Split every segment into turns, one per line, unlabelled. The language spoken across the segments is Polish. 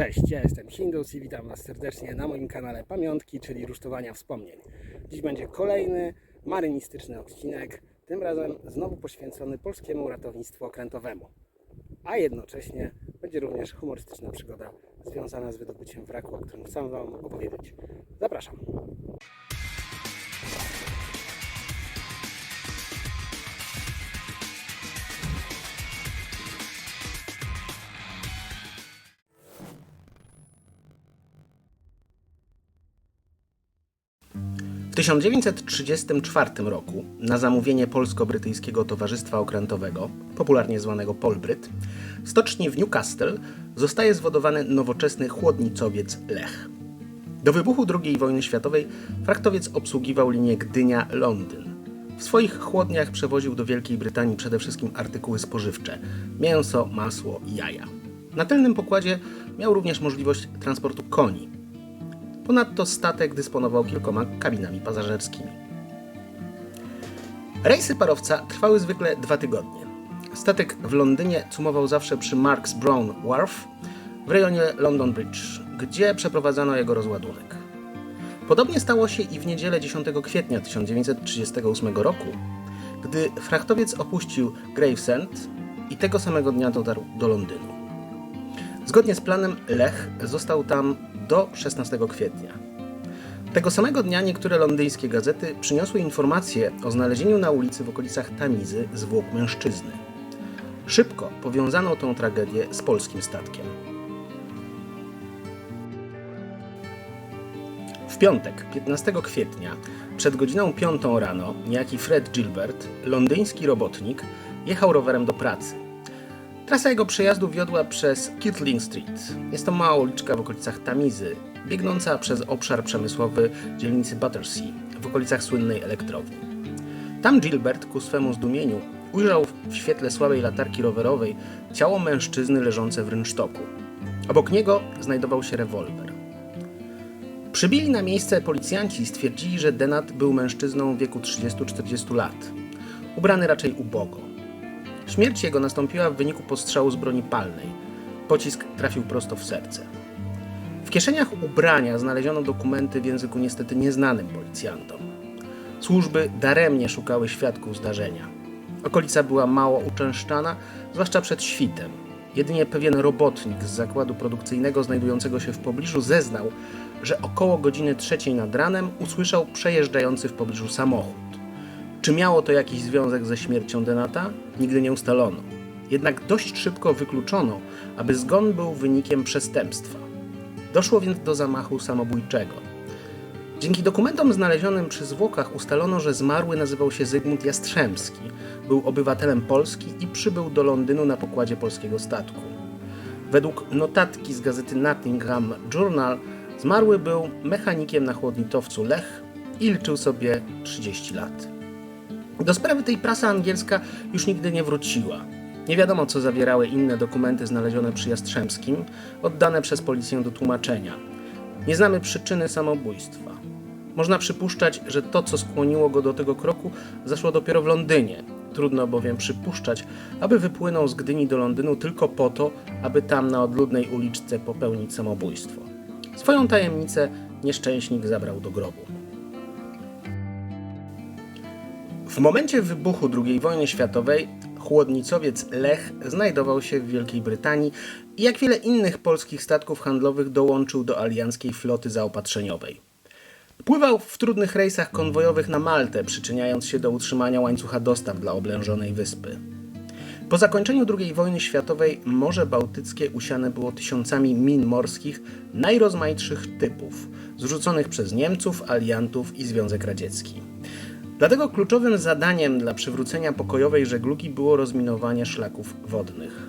Cześć, ja jestem Hindus i witam Was serdecznie na moim kanale Pamiątki, czyli rusztowania wspomnień. Dziś będzie kolejny marynistyczny odcinek, tym razem znowu poświęcony polskiemu ratownictwu okrętowemu. A jednocześnie będzie również humorystyczna przygoda związana z wydobyciem wraku, o którym chcę Wam opowiedzieć. Zapraszam. 1934 roku na zamówienie Polsko-Brytyjskiego Towarzystwa Okrętowego, popularnie zwanego Polbryt, w stoczni w Newcastle zostaje zwodowany nowoczesny chłodnicowiec Lech. Do wybuchu II wojny światowej fraktowiec obsługiwał linię Gdynia-Londyn. W swoich chłodniach przewoził do Wielkiej Brytanii przede wszystkim artykuły spożywcze mięso, masło i jaja. Na tylnym pokładzie miał również możliwość transportu koni, Ponadto statek dysponował kilkoma kabinami pasażerskimi. Rejsy parowca trwały zwykle dwa tygodnie. Statek w Londynie cumował zawsze przy Marks Brown Wharf w rejonie London Bridge, gdzie przeprowadzano jego rozładunek. Podobnie stało się i w niedzielę 10 kwietnia 1938 roku, gdy frachtowiec opuścił Gravesend i tego samego dnia dotarł do Londynu. Zgodnie z planem Lech został tam do 16 kwietnia. Tego samego dnia niektóre londyńskie gazety przyniosły informację o znalezieniu na ulicy w okolicach Tamizy zwłok mężczyzny. Szybko powiązano tę tragedię z polskim statkiem. W piątek, 15 kwietnia, przed godziną 5 rano, niejaki Fred Gilbert, londyński robotnik, jechał rowerem do pracy. Trasa jego przejazdu wiodła przez Kitling Street. Jest to mała uliczka w okolicach Tamizy, biegnąca przez obszar przemysłowy dzielnicy Battersea, w okolicach słynnej elektrowni. Tam Gilbert, ku swemu zdumieniu, ujrzał w świetle słabej latarki rowerowej ciało mężczyzny leżące w rynsztoku. Obok niego znajdował się rewolwer. Przybili na miejsce policjanci i stwierdzili, że Denat był mężczyzną w wieku 30-40 lat, ubrany raczej ubogo. Śmierć jego nastąpiła w wyniku postrzału z broni palnej. Pocisk trafił prosto w serce. W kieszeniach ubrania znaleziono dokumenty w języku niestety nieznanym policjantom. Służby daremnie szukały świadków zdarzenia. Okolica była mało uczęszczana, zwłaszcza przed świtem. Jedynie pewien robotnik z zakładu produkcyjnego znajdującego się w pobliżu zeznał, że około godziny trzeciej nad ranem usłyszał przejeżdżający w pobliżu samochód. Czy miało to jakiś związek ze śmiercią Denata? Nigdy nie ustalono. Jednak dość szybko wykluczono, aby zgon był wynikiem przestępstwa. Doszło więc do zamachu samobójczego. Dzięki dokumentom znalezionym przy zwłokach ustalono, że zmarły nazywał się Zygmunt Jastrzębski, był obywatelem Polski i przybył do Londynu na pokładzie polskiego statku. Według notatki z gazety Nottingham Journal zmarły był mechanikiem na chłodnitowcu Lech i liczył sobie 30 lat. Do sprawy tej prasa angielska już nigdy nie wróciła. Nie wiadomo, co zawierały inne dokumenty znalezione przy Jastrzębskim, oddane przez policję do tłumaczenia. Nie znamy przyczyny samobójstwa. Można przypuszczać, że to, co skłoniło go do tego kroku, zaszło dopiero w Londynie. Trudno bowiem przypuszczać, aby wypłynął z Gdyni do Londynu tylko po to, aby tam na odludnej uliczce popełnić samobójstwo. Swoją tajemnicę nieszczęśnik zabrał do grobu. W momencie wybuchu II wojny światowej chłodnicowiec Lech znajdował się w Wielkiej Brytanii i jak wiele innych polskich statków handlowych dołączył do alianckiej floty zaopatrzeniowej. Pływał w trudnych rejsach konwojowych na Maltę, przyczyniając się do utrzymania łańcucha dostaw dla oblężonej wyspy. Po zakończeniu II wojny światowej Morze Bałtyckie usiane było tysiącami min morskich najrozmaitszych typów, zrzuconych przez Niemców, aliantów i Związek Radziecki. Dlatego kluczowym zadaniem dla przywrócenia pokojowej żeglugi było rozminowanie szlaków wodnych.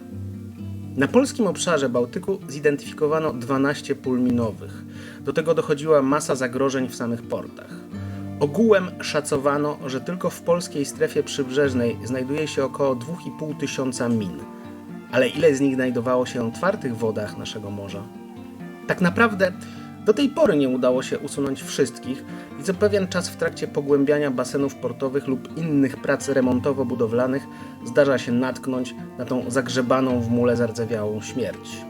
Na polskim obszarze Bałtyku zidentyfikowano 12 pól minowych. Do tego dochodziła masa zagrożeń w samych portach. Ogółem szacowano, że tylko w polskiej strefie przybrzeżnej znajduje się około 2,5 tysiąca min. Ale ile z nich znajdowało się w twardych wodach naszego morza? Tak naprawdę do tej pory nie udało się usunąć wszystkich i co pewien czas w trakcie pogłębiania basenów portowych lub innych prac remontowo-budowlanych zdarza się natknąć na tą zagrzebaną w mule zardzewiałą śmierć.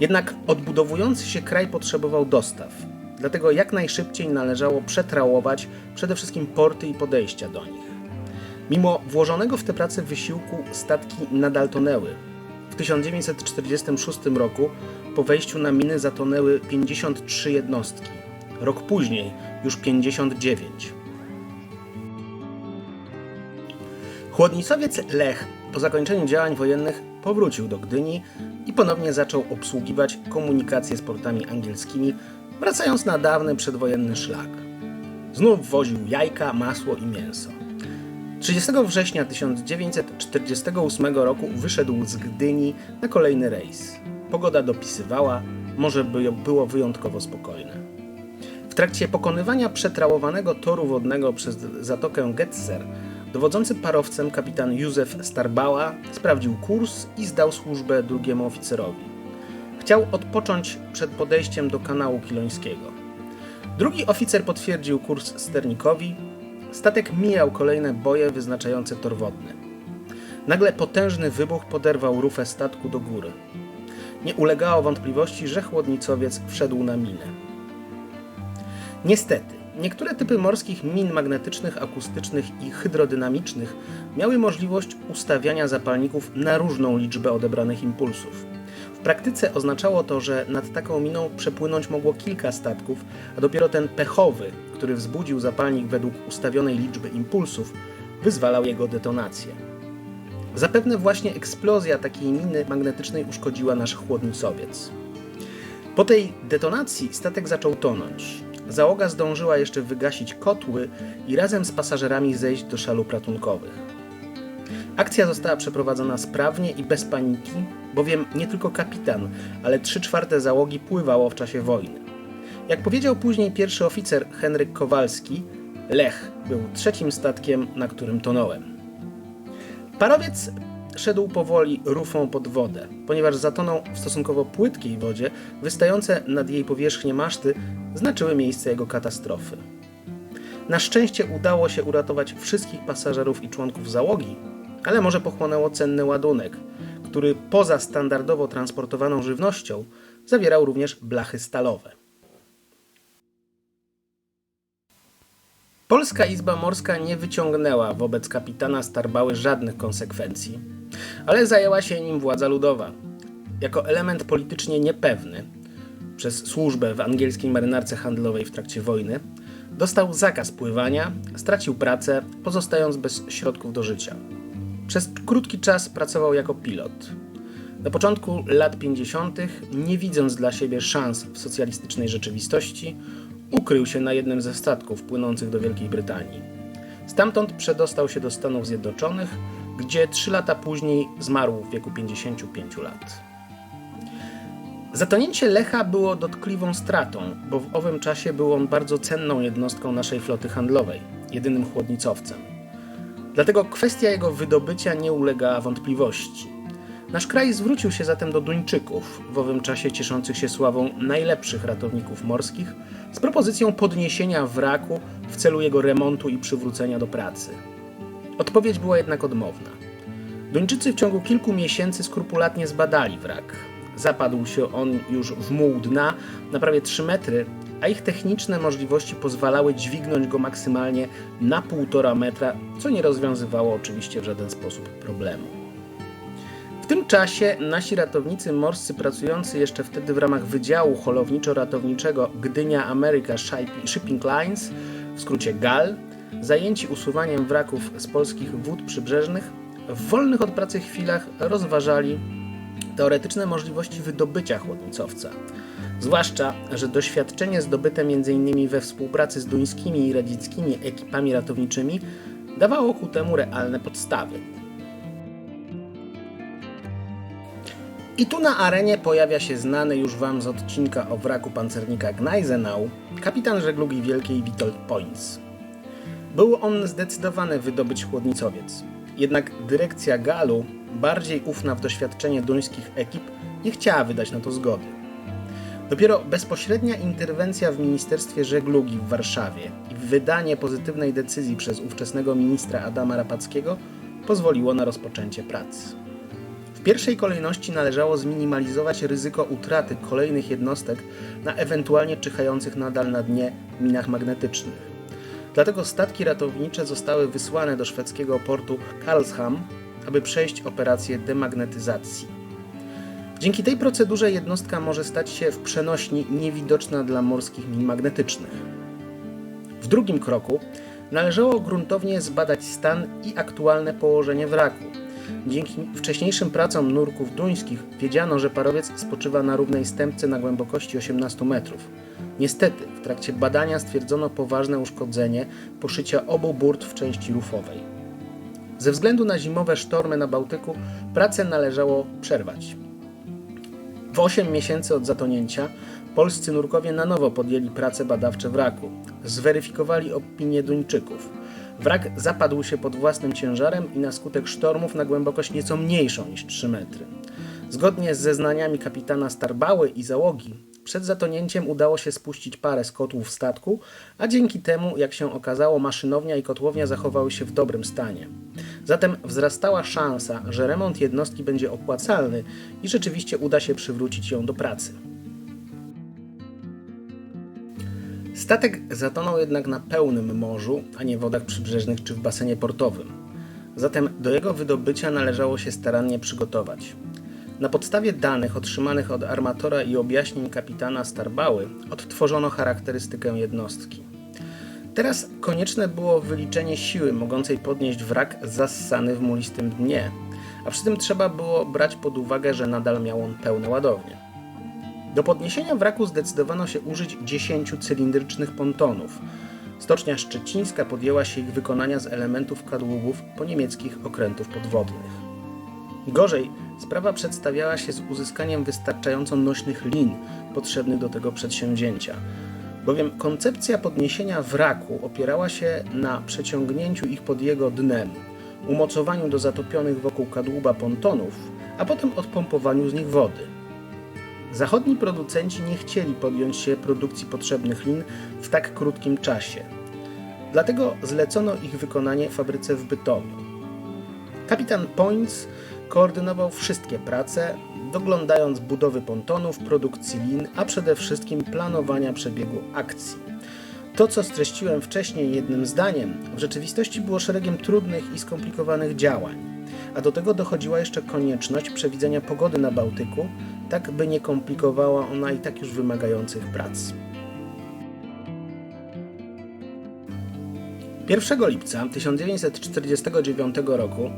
Jednak odbudowujący się kraj potrzebował dostaw, dlatego jak najszybciej należało przetrałować przede wszystkim porty i podejścia do nich. Mimo włożonego w tę pracę wysiłku statki nadal tonęły. W 1946 roku po wejściu na miny zatonęły 53 jednostki. Rok później już 59. Chłodnicowiec Lech po zakończeniu działań wojennych powrócił do Gdyni i ponownie zaczął obsługiwać komunikację z portami angielskimi, wracając na dawny przedwojenny szlak. Znów woził jajka, masło i mięso. 30 września 1948 roku wyszedł z Gdyni na kolejny rejs. Pogoda dopisywała, morze było wyjątkowo spokojne. W trakcie pokonywania przetrałowanego toru wodnego przez zatokę Getzer dowodzący parowcem kapitan Józef Starbała sprawdził kurs i zdał służbę drugiemu oficerowi. Chciał odpocząć przed podejściem do kanału Kilońskiego. Drugi oficer potwierdził kurs sternikowi, Statek mijał kolejne boje wyznaczające tor wodny. Nagle potężny wybuch poderwał rufę statku do góry. Nie ulegało wątpliwości, że chłodnicowiec wszedł na minę. Niestety, niektóre typy morskich min magnetycznych, akustycznych i hydrodynamicznych miały możliwość ustawiania zapalników na różną liczbę odebranych impulsów. W praktyce oznaczało to, że nad taką miną przepłynąć mogło kilka statków, a dopiero ten pechowy, który wzbudził zapalnik według ustawionej liczby impulsów, wyzwalał jego detonację. Zapewne właśnie eksplozja takiej miny magnetycznej uszkodziła nasz chłodnicowiec. Po tej detonacji statek zaczął tonąć. Załoga zdążyła jeszcze wygasić kotły i razem z pasażerami zejść do szalup ratunkowych. Akcja została przeprowadzona sprawnie i bez paniki, bowiem nie tylko kapitan, ale trzy czwarte załogi pływało w czasie wojny. Jak powiedział później pierwszy oficer Henryk Kowalski, Lech był trzecim statkiem, na którym tonąłem. Parowiec szedł powoli rufą pod wodę, ponieważ zatonął w stosunkowo płytkiej wodzie, wystające nad jej powierzchnię maszty znaczyły miejsce jego katastrofy. Na szczęście udało się uratować wszystkich pasażerów i członków załogi, ale może pochłonęło cenny ładunek, który poza standardowo transportowaną żywnością zawierał również blachy stalowe. Polska Izba Morska nie wyciągnęła wobec kapitana Starbały żadnych konsekwencji, ale zajęła się nim władza ludowa. Jako element politycznie niepewny, przez służbę w angielskiej marynarce handlowej w trakcie wojny, dostał zakaz pływania, stracił pracę, pozostając bez środków do życia. Przez krótki czas pracował jako pilot. Na początku lat 50., nie widząc dla siebie szans w socjalistycznej rzeczywistości, ukrył się na jednym ze statków płynących do Wielkiej Brytanii. Stamtąd przedostał się do Stanów Zjednoczonych, gdzie trzy lata później zmarł w wieku 55 lat. Zatonięcie Lecha było dotkliwą stratą, bo w owym czasie był on bardzo cenną jednostką naszej floty handlowej, jedynym chłodnicowcem. Dlatego kwestia jego wydobycia nie ulegała wątpliwości. Nasz kraj zwrócił się zatem do Duńczyków, w owym czasie cieszących się sławą najlepszych ratowników morskich, z propozycją podniesienia wraku w celu jego remontu i przywrócenia do pracy. Odpowiedź była jednak odmowna. Duńczycy w ciągu kilku miesięcy skrupulatnie zbadali wrak. Zapadł się on już w muł dna na prawie 3 metry, a ich techniczne możliwości pozwalały dźwignąć go maksymalnie na 1,5 metra, co nie rozwiązywało oczywiście w żaden sposób problemu. W tym czasie nasi ratownicy morscy pracujący jeszcze wtedy w ramach Wydziału Holowniczo-Ratowniczego Gdynia America Shipping Lines, w skrócie GAL, zajęci usuwaniem wraków z polskich wód przybrzeżnych, w wolnych od pracy chwilach rozważali teoretyczne możliwości wydobycia chłodnicowca. Zwłaszcza, że doświadczenie zdobyte m.in. we współpracy z duńskimi i radzieckimi ekipami ratowniczymi dawało ku temu realne podstawy. I tu na arenie pojawia się znany już Wam z odcinka o wraku pancernika Gneisenau kapitan żeglugi wielkiej Witold Poins. Był on zdecydowany wydobyć chłodnicowiec. Jednak dyrekcja Galu, bardziej ufna w doświadczenie duńskich ekip, nie chciała wydać na to zgody. Dopiero bezpośrednia interwencja w Ministerstwie Żeglugi w Warszawie i wydanie pozytywnej decyzji przez ówczesnego ministra Adama Rapackiego pozwoliło na rozpoczęcie prac. W pierwszej kolejności należało zminimalizować ryzyko utraty kolejnych jednostek na ewentualnie czyhających nadal na dnie minach magnetycznych. Dlatego statki ratownicze zostały wysłane do szwedzkiego portu Karlshamn, aby przejść operację demagnetyzacji. Dzięki tej procedurze jednostka może stać się w przenośni niewidoczna dla morskich min magnetycznych. W drugim kroku należało gruntownie zbadać stan i aktualne położenie wraku. Dzięki wcześniejszym pracom nurków duńskich wiedziano, że parowiec spoczywa na równej stępce na głębokości 18 metrów. Niestety, w trakcie badania stwierdzono poważne uszkodzenie poszycia obu burt w części rufowej. Ze względu na zimowe sztormy na Bałtyku pracę należało przerwać. W 8 miesięcy od zatonięcia polscy nurkowie na nowo podjęli prace badawcze wraku. Zweryfikowali opinię Duńczyków. Wrak zapadł się pod własnym ciężarem i na skutek sztormów na głębokość nieco mniejszą niż 3 metry. Zgodnie z zeznaniami kapitana Starbały i załogi, przed zatonięciem udało się spuścić parę z kotłów statku, a dzięki temu, jak się okazało, maszynownia i kotłownia zachowały się w dobrym stanie. Zatem wzrastała szansa, że remont jednostki będzie opłacalny i rzeczywiście uda się przywrócić ją do pracy. Statek zatonął jednak na pełnym morzu, a nie wodach przybrzeżnych czy w basenie portowym. Zatem do jego wydobycia należało się starannie przygotować. Na podstawie danych otrzymanych od armatora i objaśnień kapitana Starbały odtworzono charakterystykę jednostki. Teraz konieczne było wyliczenie siły mogącej podnieść wrak zassany w mulistym dnie, a przy tym trzeba było brać pod uwagę, że nadal miał on pełne ładownie. Do podniesienia wraku zdecydowano się użyć 10 cylindrycznych pontonów. Stocznia Szczecińska podjęła się ich wykonania z elementów kadłubów po niemieckich okrętów podwodnych. Gorzej sprawa przedstawiała się z uzyskaniem wystarczająco nośnych lin potrzebnych do tego przedsięwzięcia, bowiem koncepcja podniesienia wraku opierała się na przeciągnięciu ich pod jego dnem, umocowaniu do zatopionych wokół kadłuba pontonów, a potem odpompowaniu z nich wody. Zachodni producenci nie chcieli podjąć się produkcji potrzebnych lin w tak krótkim czasie. Dlatego zlecono ich wykonanie fabryce w Bytomiu. Kapitan Points koordynował wszystkie prace, doglądając budowy pontonów, produkcji lin, a przede wszystkim planowania przebiegu akcji. To, co streściłem wcześniej jednym zdaniem, w rzeczywistości było szeregiem trudnych i skomplikowanych działań, a do tego dochodziła jeszcze konieczność przewidzenia pogody na Bałtyku, tak by nie komplikowała ona i tak już wymagających prac. 1 lipca 1949 roku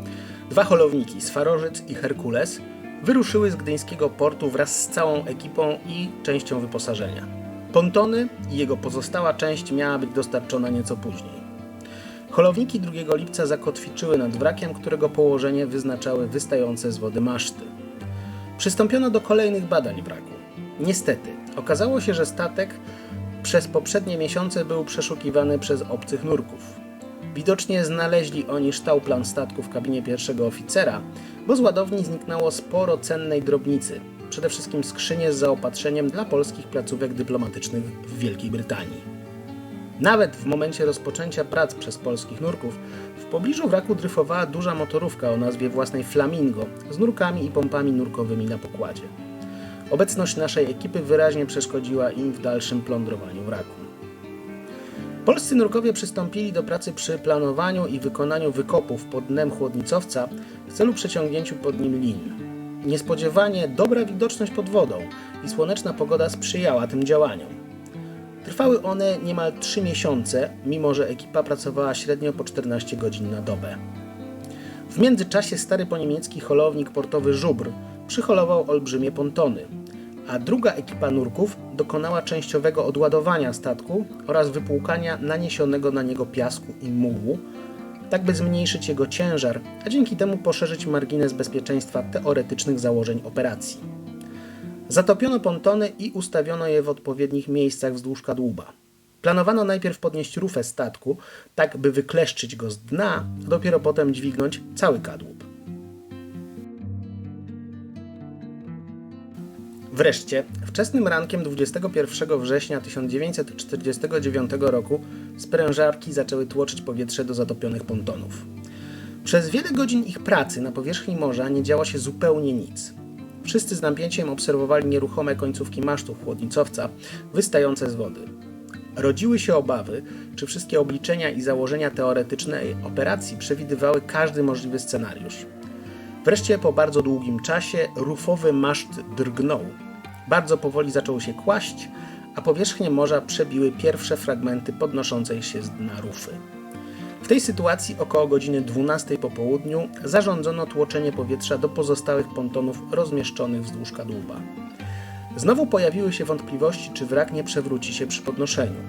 dwa holowniki Swarożyc i Herkules wyruszyły z gdyńskiego portu wraz z całą ekipą i częścią wyposażenia. Pontony i jego pozostała część miała być dostarczona nieco później. Holowniki 2 lipca zakotwiczyły nad wrakiem, którego położenie wyznaczały wystające z wody maszty. Przystąpiono do kolejnych badań wraku. Niestety, okazało się, że statek przez poprzednie miesiące był przeszukiwany przez obcych nurków. Widocznie znaleźli oni sztauplan statku w kabinie pierwszego oficera, bo z ładowni zniknęło sporo cennej drobnicy, przede wszystkim skrzynie z zaopatrzeniem dla polskich placówek dyplomatycznych w Wielkiej Brytanii. Nawet w momencie rozpoczęcia prac przez polskich nurków, w pobliżu wraku dryfowała duża motorówka o nazwie własnej Flamingo z nurkami i pompami nurkowymi na pokładzie. Obecność naszej ekipy wyraźnie przeszkodziła im w dalszym plądrowaniu wraku. Polscy nurkowie przystąpili do pracy przy planowaniu i wykonaniu wykopów pod dnem chłodnicowca w celu przeciągnięciu pod nim lin. Niespodziewanie dobra widoczność pod wodą i słoneczna pogoda sprzyjała tym działaniom. Trwały one niemal 3 miesiące, mimo że ekipa pracowała średnio po 14 godzin na dobę. W międzyczasie stary poniemiecki holownik portowy Żubr przyholował olbrzymie pontony, a druga ekipa nurków dokonała częściowego odładowania statku oraz wypłukania naniesionego na niego piasku i mułu, tak by zmniejszyć jego ciężar, a dzięki temu poszerzyć margines bezpieczeństwa teoretycznych założeń operacji. Zatopiono pontony i ustawiono je w odpowiednich miejscach wzdłuż kadłuba. Planowano najpierw podnieść rufę statku, tak by wykleszczyć go z dna, a dopiero potem dźwignąć cały kadłub. Wreszcie, wczesnym rankiem 21 września 1949 roku sprężarki zaczęły tłoczyć powietrze do zatopionych pontonów. Przez wiele godzin ich pracy na powierzchni morza nie działo się zupełnie nic. Wszyscy z napięciem obserwowali nieruchome końcówki masztów chłodnicowca wystające z wody. Rodziły się obawy, czy wszystkie obliczenia i założenia teoretyczne operacji przewidywały każdy możliwy scenariusz. Wreszcie po bardzo długim czasie rufowy maszt drgnął. Bardzo powoli zaczął się kłaść, a powierzchnię morza przebiły pierwsze fragmenty podnoszącej się z dna rufy. W tej sytuacji około godziny 12 po południu zarządzono tłoczenie powietrza do pozostałych pontonów rozmieszczonych wzdłuż kadłuba. Znowu pojawiły się wątpliwości, czy wrak nie przewróci się przy podnoszeniu.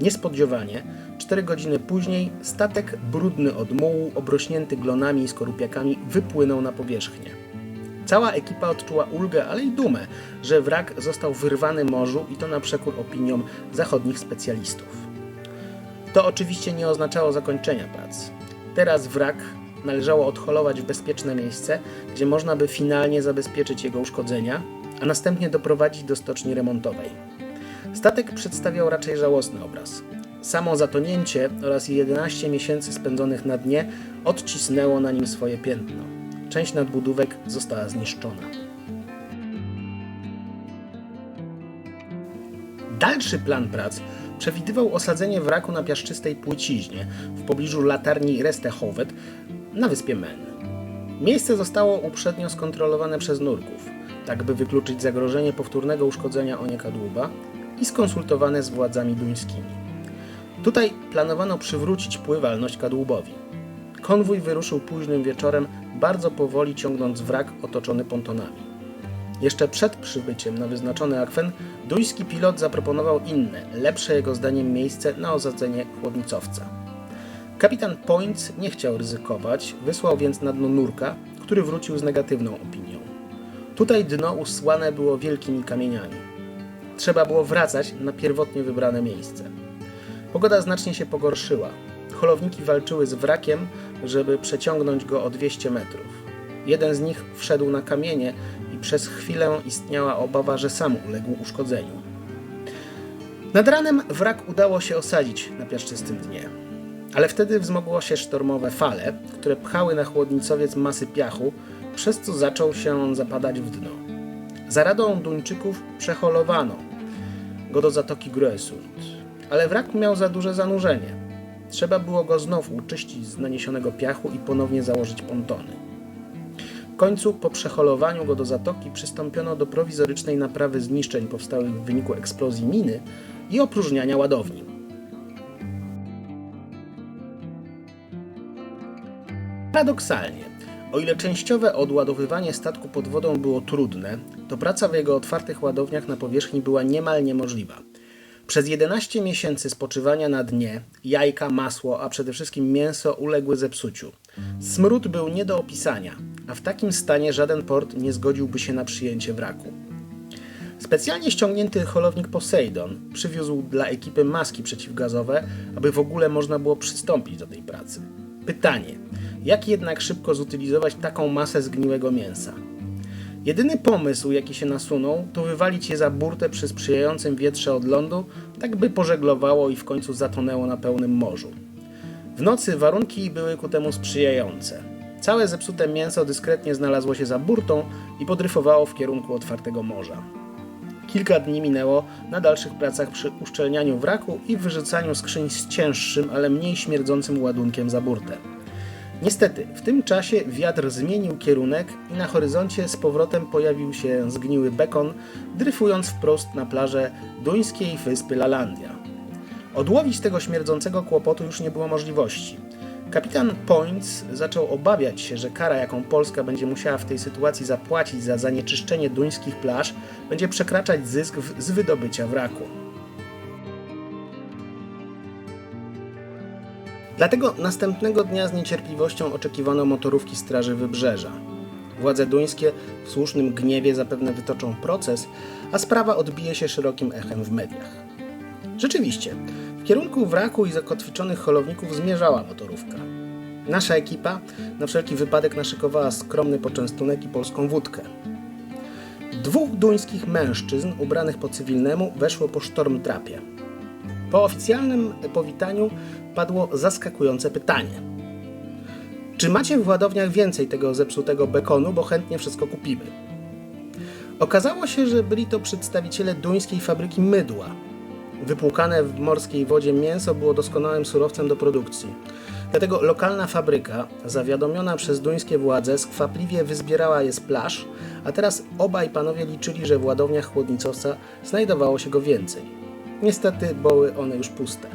Niespodziewanie, cztery godziny później, statek brudny od mułu, obrośnięty glonami i skorupiakami, wypłynął na powierzchnię. Cała ekipa odczuła ulgę, ale i dumę, że wrak został wyrwany morzu i to na przekór opiniom zachodnich specjalistów. To oczywiście nie oznaczało zakończenia prac. Teraz wrak należało odholować w bezpieczne miejsce, gdzie można by finalnie zabezpieczyć jego uszkodzenia, a następnie doprowadzić do stoczni remontowej. Statek przedstawiał raczej żałosny obraz. Samo zatonięcie oraz 11 miesięcy spędzonych na dnie odcisnęło na nim swoje piętno. Część nadbudówek została zniszczona. Dalszy plan prac przewidywał osadzenie wraku na piaszczystej płyciźnie w pobliżu latarni Restehovet na wyspie Men. Miejsce zostało uprzednio skontrolowane przez nurków, tak by wykluczyć zagrożenie powtórnego uszkodzenia onieka dłuba i skonsultowane z władzami duńskimi. Tutaj planowano przywrócić pływalność kadłubowi. Konwój wyruszył późnym wieczorem, bardzo powoli ciągnąc wrak otoczony pontonami. Jeszcze przed przybyciem na wyznaczony akwen, duński pilot zaproponował inne, lepsze jego zdaniem miejsce na osadzenie chłodnicowca. Kapitan Points nie chciał ryzykować, wysłał więc na dno nurka, który wrócił z negatywną opinią. Tutaj dno usłane było wielkimi kamieniami. Trzeba było wracać na pierwotnie wybrane miejsce. Pogoda znacznie się pogorszyła. Holowniki walczyły z wrakiem, żeby przeciągnąć go o 200 metrów. Jeden z nich wszedł na kamienie i przez chwilę istniała obawa, że sam uległ uszkodzeniu. Nad ranem wrak udało się osadzić na piaszczystym dnie, ale wtedy wzmogło się sztormowe fale, które pchały na chłodnicowiec masy piachu, przez co zaczął się zapadać w dno. Za radą Duńczyków przeholowano go do zatoki Grösund, ale wrak miał za duże zanurzenie. Trzeba było go znów uczyścić z naniesionego piachu i ponownie założyć pontony. W końcu po przeholowaniu go do zatoki przystąpiono do prowizorycznej naprawy zniszczeń powstałych w wyniku eksplozji miny i opróżniania ładowni. Paradoksalnie, o ile częściowe odładowywanie statku pod wodą było trudne, to praca w jego otwartych ładowniach na powierzchni była niemal niemożliwa. Przez 11 miesięcy spoczywania na dnie jajka, masło, a przede wszystkim mięso uległy zepsuciu. Smród był nie do opisania, a w takim stanie żaden port nie zgodziłby się na przyjęcie wraku. Specjalnie ściągnięty holownik Poseidon przywiózł dla ekipy maski przeciwgazowe, aby w ogóle można było przystąpić do tej pracy. Pytanie, jak jednak szybko zutylizować taką masę zgniłego mięsa? Jedyny pomysł, jaki się nasunął, to wywalić je za burtę przy sprzyjającym wietrze od lądu, tak by pożeglowało i w końcu zatonęło na pełnym morzu. W nocy warunki były ku temu sprzyjające. Całe zepsute mięso dyskretnie znalazło się za burtą i podryfowało w kierunku otwartego morza. Kilka dni minęło na dalszych pracach przy uszczelnianiu wraku i wyrzucaniu skrzyń z cięższym, ale mniej śmierdzącym ładunkiem za burtę. Niestety, w tym czasie wiatr zmienił kierunek i na horyzoncie z powrotem pojawił się zgniły bekon, dryfując wprost na plażę duńskiej wyspy Lalandia. Odłowić tego śmierdzącego kłopotu już nie było możliwości. Kapitan Points zaczął obawiać się, że kara, jaką Polska będzie musiała w tej sytuacji zapłacić za zanieczyszczenie duńskich plaż, będzie przekraczać zysk z wydobycia wraku. Dlatego następnego dnia z niecierpliwością oczekiwano motorówki Straży Wybrzeża. Władze duńskie w słusznym gniewie zapewne wytoczą proces, a sprawa odbije się szerokim echem w mediach. Rzeczywiście, kierunku wraku i zakotwiczonych holowników zmierzała motorówka. Nasza ekipa na wszelki wypadek naszykowała skromny poczęstunek i polską wódkę. Dwóch duńskich mężczyzn ubranych po cywilnemu weszło po sztormtrapie. Po oficjalnym powitaniu padło zaskakujące pytanie. Czy macie w ładowniach więcej tego zepsutego bekonu, bo chętnie wszystko kupimy? Okazało się, że byli to przedstawiciele duńskiej fabryki mydła. Wypłukane w morskiej wodzie mięso było doskonałym surowcem do produkcji. Dlatego lokalna fabryka, zawiadomiona przez duńskie władze, skwapliwie wyzbierała je z plaż, a teraz obaj panowie liczyli, że w ładowniach chłodnicowca znajdowało się go więcej. Niestety były one już puste.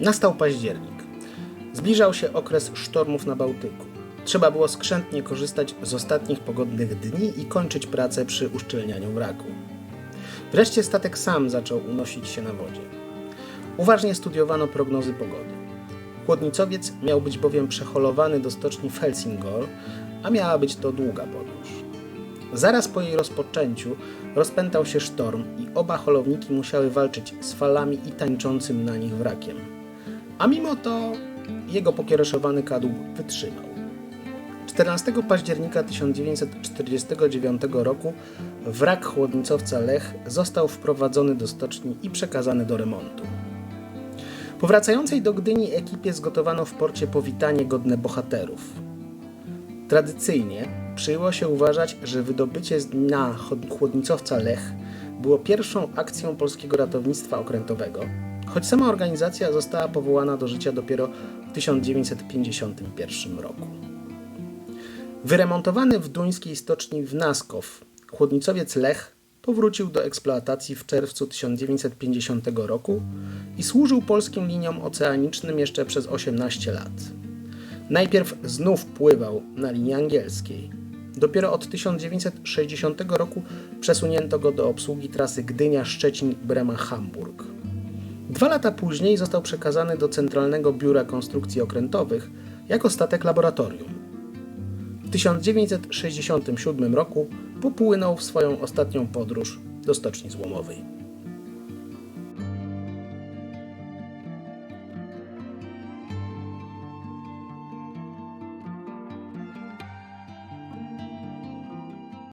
Nastał październik. Zbliżał się okres sztormów na Bałtyku. Trzeba było skrzętnie korzystać z ostatnich pogodnych dni i kończyć pracę przy uszczelnianiu wraku. Wreszcie statek sam zaczął unosić się na wodzie. Uważnie studiowano prognozy pogody. Chłodnicowiec miał być bowiem przeholowany do stoczni w Helsingor, a miała być to długa podróż. Zaraz po jej rozpoczęciu rozpętał się sztorm i oba holowniki musiały walczyć z falami i tańczącym na nich wrakiem. A mimo to jego pokiereszowany kadłub wytrzymał. 14 października 1949 roku wrak chłodnicowca Lech został wprowadzony do stoczni i przekazany do remontu. Powracającej do Gdyni ekipie zgotowano w porcie powitanie godne bohaterów. Tradycyjnie przyjęło się uważać, że wydobycie z dna chłodnicowca Lech było pierwszą akcją polskiego ratownictwa okrętowego, choć sama organizacja została powołana do życia dopiero w 1951 roku. Wyremontowany w duńskiej stoczni w Naskow, chłodnicowiec Lech powrócił do eksploatacji w czerwcu 1950 roku i służył polskim liniom oceanicznym jeszcze przez 18 lat. Najpierw znów pływał na linii angielskiej. Dopiero od 1960 roku przesunięto go do obsługi trasy Gdynia-Szczecin-Brema-Hamburg. Dwa lata później został przekazany do Centralnego Biura Konstrukcji Okrętowych jako statek laboratorium. W 1967 roku popłynął w swoją ostatnią podróż do Stoczni Złomowej.